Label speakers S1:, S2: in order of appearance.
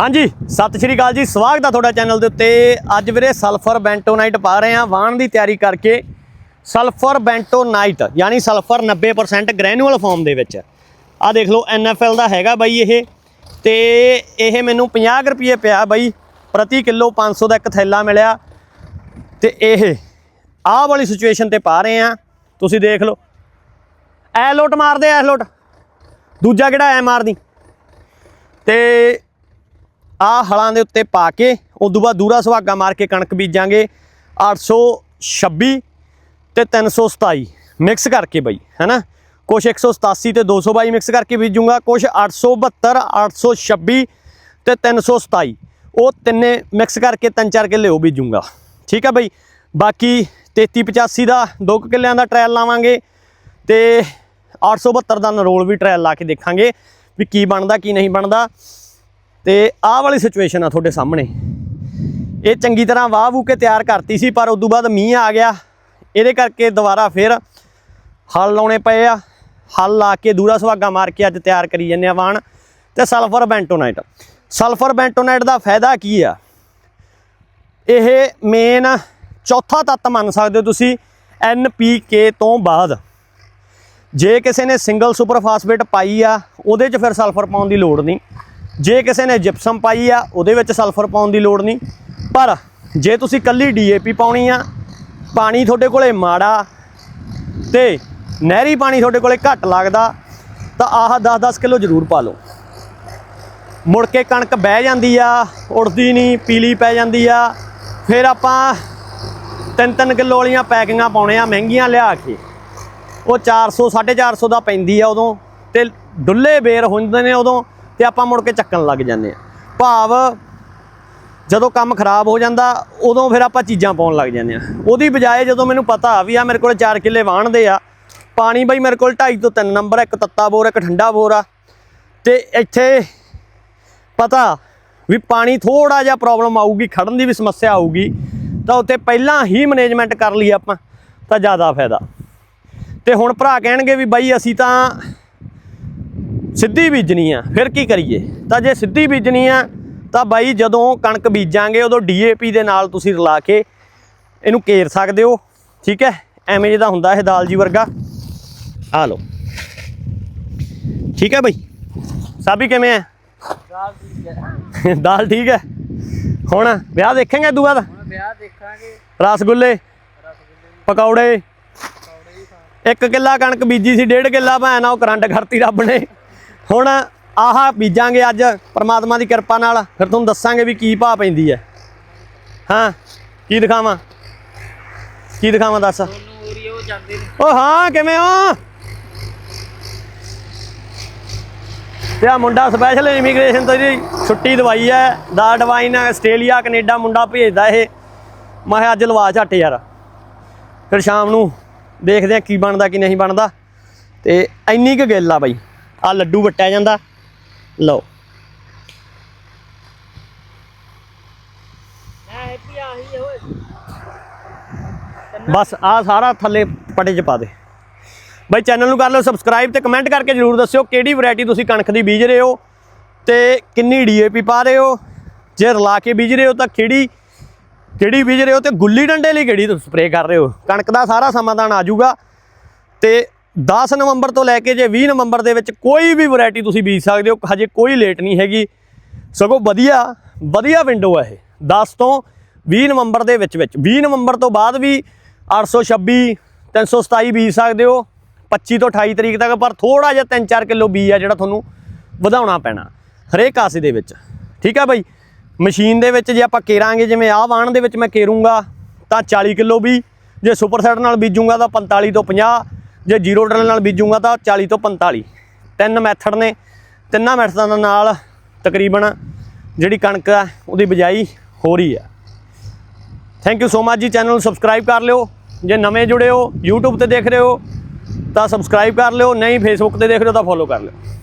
S1: ਹਾਂਜੀ, ਸਤਿ ਸ਼੍ਰੀ ਅਕਾਲ ਜੀ, ਸਵਾਗਤ ਆ ਤੁਹਾਡਾ ਚੈਨਲ ਦੇ ਉੱਤੇ। ਅੱਜ ਵੀਰੇ ਸਲਫਰ ਬੈਂਟੋਨਾਈਟ ਪਾ ਰਹੇ ਆ ਵਾਹਣ ਦੀ ਤਿਆਰੀ ਕਰਕੇ। ਸਲਫਰ ਬੈਂਟੋਨਾਈਟ ਯਾਨੀ ਸਲਫਰ 90% ਗ੍ਰੈਨੂਅਲ ਫਾਰਮ ਦੇ ਵਿੱਚ। ਆ ਦੇਖ ਲਓ NFL ਦਾ ਹੈਗਾ ਬਾਈ ਇਹ। ਤੇ ਇਹ ਮੈਨੂੰ 50 ਕੁ ਰੁਪਏ ਪਿਆ ਬਾਈ। ਪ੍ਰਤੀ ਕਿਲੋ 500 ਦਾ ਇੱਕ ਥੈਲਾ ਮਿਲਿਆ। ਤੇ ਇਹ, ਆਹ ਵਾਲੀ ਸਿਚੁਏਸ਼ਨ ਤੇ ਪਾ ਰਹੇ ਆ ਤੁਸੀਂ ਦੇਖ ਲਓ। ਐ ਲੋਟ ਮਾਰਦੇ ਐ ਲੋਟ। ਦੂਜਾ ਕਿਹੜਾ ਐ ਮਾਰਦੀ? ਤੇ ਆ ਹਲਾਂ ਦੇ ਉੱਤੇ ਪਾ ਕੇ ਉਦੋਂ ਬਾਅਦ ਦੂਰਾ ਸੁਹਾਗਾ ਮਾਰ ਕੇ ਕਣਕ ਬੀਜਾਂਗੇ 826 ਤੇ 327 ਮਿਕਸ ਕਰਕੇ ਬਈ, ਹੈਨਾ? ਕੁਛ 187 ਤੇ 222 ਮਿਕਸ ਕਰਕੇ ਬੀਜੂੰਗਾ, ਕੁਛ 872 826 ਤੇ 327 ਉਹ ਤਿੰਨੇ ਮਿਕਸ ਕਰਕੇ ਤਿੰਨ ਚਾਰ ਕਿੱਲੇ ਉਹ ਬੀਜੂੰਗਾ। ਠੀਕ ਆ ਬਈ? ਬਾਕੀ 33 85 ਦਾ 2 ਕਿੱਲਿਆਂ ਦਾ ਟ੍ਰਾਇਲ ਲਾਵਾਂਗੇ ਤੇ 872 ਦਾ ਨਰੋਲ ਵੀ ਟ੍ਰਾਇਲ ਲਾ ਕੇ ਦੇਖਾਂਗੇ ਵੀ ਕੀ ਬਣਦਾ, ਕੀ ਨਹੀਂ ਬਣਦਾ। ਤੇ ਆਹ ਵਾਲੀ ਸਿਚੁਏਸ਼ਨ ਆ ਤੁਹਾਡੇ ਸਾਹਮਣੇ। ਇਹ ਚੰਗੀ ਤਰ੍ਹਾਂ ਵਾਹ ਵੂ ਕੇ ਤਿਆਰ ਕਰਤੀ ਸੀ, ਪਰ ਉਦੋਂ ਬਾਅਦ ਮੀਂਹ ਆ ਗਿਆ। ਇਹਦੇ ਕਰਕੇ ਦੁਬਾਰਾ ਫਿਰ ਹਲ ਲਾਉਣੇ ਪਏ ਆ। ਹਲ ਲਾ ਕੇ ਦੂਰਾ ਸੁਹਾਗਾ ਮਾਰ ਕੇ ਅੱਜ ਤਿਆਰ ਕਰੀ ਜੰਨੇ ਆ ਵਾਣ ਤੇ ਸਲਫਰ ਬੈਂਟੋਨਾਈਟ ਸਲਫਰ ਬੈਂਟੋਨਾਈਟ ਦਾ ਫਾਇਦਾ ਕੀ ਆ? ਇਹ ਮੇਨ ਚੌਥਾ ਤੱਤ ਮੰਨ ਸਕਦੇ ਹੋ ਤੁਸੀਂ NPK ਤੋਂ ਬਾਅਦ। ਜੇ ਕਿਸੇ ਨੇ ਸਿੰਗਲ ਸੁਪਰ ਫਾਸਫੇਟ ਪਾਈ ਆ, ਉਹਦੇ 'ਚ ਫਿਰ ਸਲਫਰ ਪਾਉਣ ਦੀ ਲੋੜ ਨਹੀਂ। ਜੇ ਕਿਸੇ ਨੇ ਜਿਪਸਮ ਪਾਈ ਆ, ਉਹਦੇ ਵਿੱਚ ਸਲਫਰ ਪਾਉਣ ਦੀ ਲੋੜ ਨਹੀਂ। ਪਰ ਜੇ ਤੁਸੀਂ ਕੱਲੀ ਡੀਏਪੀ ਪਾਉਣੀ ਆ, ਪਾਣੀ ਤੁਹਾਡੇ ਕੋਲੇ ਮਾੜਾ ਤੇ ਨਹਿਰੀ ਪਾਣੀ ਤੁਹਾਡੇ ਕੋਲੇ ਘੱਟ ਲੱਗਦਾ, ਤਾਂ ਆਹ 10-10 ਕਿਲੋ ਜ਼ਰੂਰ ਪਾ ਲਓ। ਮੁੜ ਕੇ ਕਣਕ ਬਹਿ ਜਾਂਦੀ ਆ, ਉੜਦੀ ਨਹੀਂ, ਪੀਲੀ ਪੈ ਜਾਂਦੀ ਆ। ਫਿਰ ਆਪਾਂ ਤਿੰਨ ਤਿੰਨ ਕਿਲੋ ਵਾਲੀਆਂ ਪੈਕਿੰਗਾਂ ਪਾਉਣੇ ਆ, ਮਹਿੰਗੀਆਂ ਲਿਆ ਕੇ। ਉਹ 400 450 ਦਾ ਪੈਂਦੀ ਆ ਉਦੋਂ ਤੇ ਡੁੱਲੇ ਬੇਰ ਹੁੰਦੇ ਨੇ ਉਦੋਂ। ਤੇ ਆਪਾਂ ਮੁੜ ਕੇ ਚੱਕਣ ਲੱਗ ਜਾਂਦੇ ਆ ਭਾਵ ਜਦੋਂ ਕੰਮ ਖਰਾਬ ਹੋ ਜਾਂਦਾ, ਉਦੋਂ ਫਿਰ ਆਪਾਂ ਚੀਜ਼ਾਂ ਪਾਉਣ ਲੱਗ ਜਾਂਦੇ ਆ ਉਹਦੀ ਬਜਾਏ ਜਦੋਂ ਮੈਨੂੰ ਪਤਾ ਵੀ ਆ ਮੇਰੇ ਕੋਲ 4 ਕਿੱਲੇ ਵਾਹਣਦੇ ਆ, ਪਾਣੀ ਬਈ ਮੇਰੇ ਕੋਲ 2.5 ਤੋਂ 3 ਨੰਬਰ ਇੱਕ ਤੱਤਾ ਬੋਰ ਇੱਕ ਠੰਡਾ ਬੋਰ ਆ। ਤੇ ਇੱਥੇ ਪਤਾ ਵੀ ਪਾਣੀ ਥੋੜਾ ਜਿਹਾ ਪ੍ਰੋਬਲਮ ਆਊਗੀ, ਖੜਨ ਦੀ ਵੀ ਸਮੱਸਿਆ ਆਊਗੀ, ਤਾਂ ਉੱਥੇ ਪਹਿਲਾਂ ਹੀ ਮੈਨੇਜਮੈਂਟ ਕਰ ਲਈ ਆਪਾਂ, ਤਾਂ ਜ਼ਿਆਦਾ ਫਾਇਦਾ। ਤੇ ਹੁਣ ਭਰਾ ਕਹਿਣਗੇ ਵੀ ਬਾਈ ਅਸੀਂ ਤਾਂ ਸਿੱਧੀ ਬੀਜਣੀ ਆ ਫਿਰ ਕੀ ਕਰੀਏ? ਤਾਂ ਜੇ ਸਿੱਧੀ ਬੀਜਣੀ ਆ ਤਾਂ ਬਾਈ ਜਦੋਂ ਕਣਕ ਬੀਜਾਂਗੇ ਉਦੋਂ ਡੀਏਪੀ ਦੇ ਨਾਲ ਤੁਸੀਂ ਰਲਾ ਕੇ ਇਹਨੂੰ ਕੇਰ ਸਕਦੇ ਹੋ ਠੀਕ ਹੈ? ਐਵੇਂ ਜਿਹਦਾ ਹੁੰਦਾ ਇਹ ਦਾਲ ਜੀ ਵਰਗਾ। ਆ ਲਓ। ਠੀਕ ਹੈ ਬਾਈ? ਸਾਬੀ ਕਿਵੇਂ ਹੈ? ਦਾਲ ਠੀਕ ਹੈ। ਹੁਣ ਵਿਆਹ ਦੇਖਾਂਗੇ ਦੂਆ ਦਾ?
S2: ਵਿਆਹ ਦੇਖਾਂਗੇ।
S1: ਰਸਗੁੱਲੇ ਪਕੌੜੇ। ਇੱਕ ਕਿੱਲਾ ਕਣਕ ਬੀਜੀ ਸੀ ਡੇਢ ਕਿੱਲਾ ਭੈਣ ਉਹ ਕਰੰਟ ਕਰਤੀ ਰੱਬ ਨੇ। ਹੁਣ ਆਹ ਬੀਜਾਂਗੇ ਅੱਜ ਪਰਮਾਤਮਾ ਦੀ ਕਿਰਪਾ ਨਾਲ। ਫਿਰ ਤੁਹਾਨੂੰ ਦੱਸਾਂਗੇ ਵੀ ਕੀ ਭਾਅ ਪੈਂਦੀ ਹੈ। ਹਾਂ, ਕੀ ਦਿਖਾਵਾਂ? ਕੀ ਦਿਖਾਵਾਂ ਦੱਸ?
S2: ਉਹ
S1: ਓ ਹਾਂ, ਕਿਵੇਂ ਹੋ? ਤੇ ਆ ਮੁੰਡਾ ਸਪੈਸ਼ਲ ਇਮੀਗ੍ਰੇਸ਼ਨ ਤੋਂ ਜੀ ਛੁੱਟੀ ਦਵਾਈ ਹੈ। ਦਾ ਡਵਾਈਨ ਆਸਟ੍ਰੇਲੀਆ, ਕੈਨੇਡਾ ਮੁੰਡਾ ਭੇਜਦਾ ਇਹ। ਮੈਂ ਕਿਹਾ ਅੱਜ ਲਵਾ ਝੱਟ ਯਾਰ। ਫਿਰ ਸ਼ਾਮ ਨੂੰ ਦੇਖਦੇ ਆ ਕੀ ਬਣਦਾ, ਕੀ ਨਹੀਂ ਬਣਦਾ। ਤੇ ਇੰਨੀ ਕੁ ਗੱਲ ਆ ਬਾਈ। ਆ ਲੱਡੂ ਵਟਿਆ ਜਾਂਦਾ। ਲਓ। ਬਸ ਆ ਸਾਰਾ ਥੱਲੇ ਪਟੇ ਚ ਪਾ ਦੇ। ਬਾਈ ਚੈਨਲ ਨੂੰ ਕਰ ਲਓ ਸਬਸਕ੍ਰਾਈਬ ਤੇ ਕਮੈਂਟ ਕਰਕੇ ਜਰੂਰ ਦੱਸਿਓ ਕਿਹੜੀ ਵੈਰਾਈਟੀ ਤੁਸੀਂ ਕਣਕ ਦੀ ਬੀਜ ਰਹੇ ਹੋ ਤੇ ਕਿੰਨੀ ਡੀਏਪੀ ਪਾ ਰਹੇ ਹੋ। ਜੇ ਰਲਾ ਕੇ ਬੀਜ ਰਹੇ ਹੋ ਤਾਂ ਕਿਹੜੀ ਕਿਹੜੀ ਬੀਜ ਰਹੇ ਹੋ ਤੇ ਗੁੱਲੀ ਡੰਡੇ ਲਈ ਕਿਹੜੀ ਤੁਸੀਂ ਸਪਰੇਅ ਕਰ ਰਹੇ ਹੋ। ਕਣਕ ਦਾ ਸਾਰਾ ਸਮਾਧਾਨ ਆ ਜਾਊਗਾ ਤੇ 10 ਨਵੰਬਰ ਤੋਂ ਲੈ ਕੇ ਜੇ 20 ਨਵੰਬਰ ਦੇ ਵਿੱਚ ਕੋਈ ਵੀ ਵੈਰਾਈਟੀ ਤੁਸੀਂ ਬੀਜ ਸਕਦੇ ਹੋ, ਹਜੇ ਕੋਈ ਲੇਟ ਨਹੀਂ ਹੈਗੀ। ਸਗੋਂ ਵਧੀਆ ਵਧੀਆ ਵਿੰਡੋ ਹੈ ਇਹ। 10 ਤੋਂ 20 ਨਵੰਬਰ ਦੇ ਵਿੱਚ ਵਿੱਚ। 20 ਨਵੰਬਰ ਤੋਂ ਬਾਅਦ ਵੀ 826 327 ਬੀਜ ਸਕਦੇ ਹੋ। 25 ਤੋਂ 28 ਤਰੀਕ ਤੱਕ, ਪਰ ਥੋੜਾ ਜਿਹਾ 3-4 ਕਿਲੋ ਬੀਜ ਆ ਜਿਹੜਾ ਤੁਹਾਨੂੰ ਵਧਾਉਣਾ ਪੈਣਾ ਹਰੇਕ ਆਸੇ ਦੇ ਵਿੱਚ। ਠੀਕ ਆ ਬਾਈ? ਮਸ਼ੀਨ ਦੇ ਵਿੱਚ ਜੇ ਆਪਾਂ ਕੇਰਾਂਗੇ, ਜਿਵੇਂ ਆਹ ਵਾਣ ਦੇ ਵਿੱਚ ਮੈਂ ਕੇਰੂੰਗਾ, ਤਾਂ 40 ਕਿਲੋ ਵੀ ਜੇ ਸੁਪਰ ਸੈਟ ਨਾਲ ਬੀਜੂੰਗਾ, ਤਾਂ 45 ਤੋਂ 50 ਜੇ ਜ਼ੀਰੋ ਡਰਲ ਨਾਲ ਬੀਜੂਗਾ ਤਾਂ 40 ਤੋਂ 45 ਤਿੰਨ ਮੈਥਡ ਨੇ। ਤਿੰਨਾਂ ਮੈਥਡਾਂ ਦੇ ਨਾਲ ਤਕਰੀਬਨ ਜਿਹੜੀ ਕਣਕ ਆ, ਉਹਦੀ ਬਿਜਾਈ ਹੋ ਰਹੀ ਆ। ਥੈਂਕ ਯੂ ਸੋ ਮਚ ਜੀ। ਚੈਨਲ ਨੂੰ ਸਬਸਕ੍ਰਾਈਬ ਕਰ ਲਿਓ। ਜੇ ਨਵੇਂ ਜੁੜੇ ਹੋ, YouTube ਤੇ ਦੇਖ ਰਹੇ ਹੋ, ਤਾਂ ਸਬਸਕ੍ਰਾਈਬ ਕਰ ਲਿਓ। ਨਹੀਂ Facebook ਤੇ ਦੇਖ ਰਹੇ ਹੋ, ਤਾਂ ਫੋਲੋ ਕਰ ਲਿਓ।